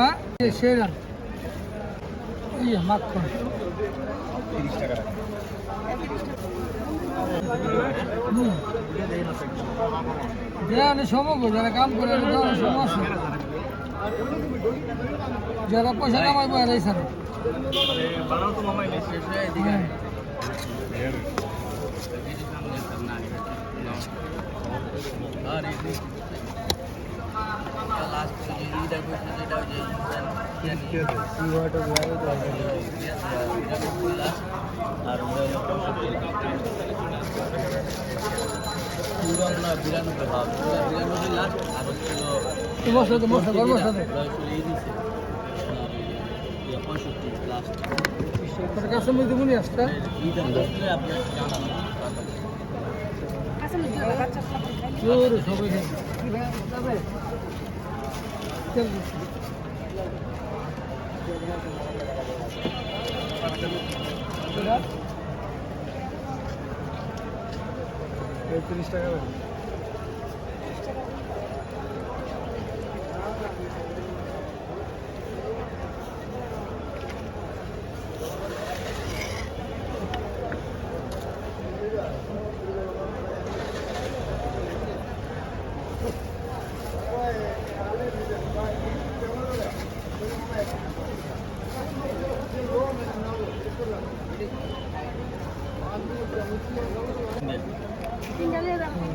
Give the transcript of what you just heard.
হ্যাঁ সেরা। ইয়ে মাখন হুম। সমগ্র যারা কাম করে সমস্যা। যারা পয়সা কামাইবো আর এই। আর যে আর পুরন না বিরানব্বই ভাব বিরানব্বই লাস্ট আর হচ্ছিল তো মশলা তো মশলা গরম মশলা দে পঁয়ষট্টি লাস্ট তোর কাছে মধ্যে মনে আসতে এইটা আসলে আপনার জানানো জোরে সবাই খাই চল পঁয়ত্রিশ টাকা ఇంకా లేదా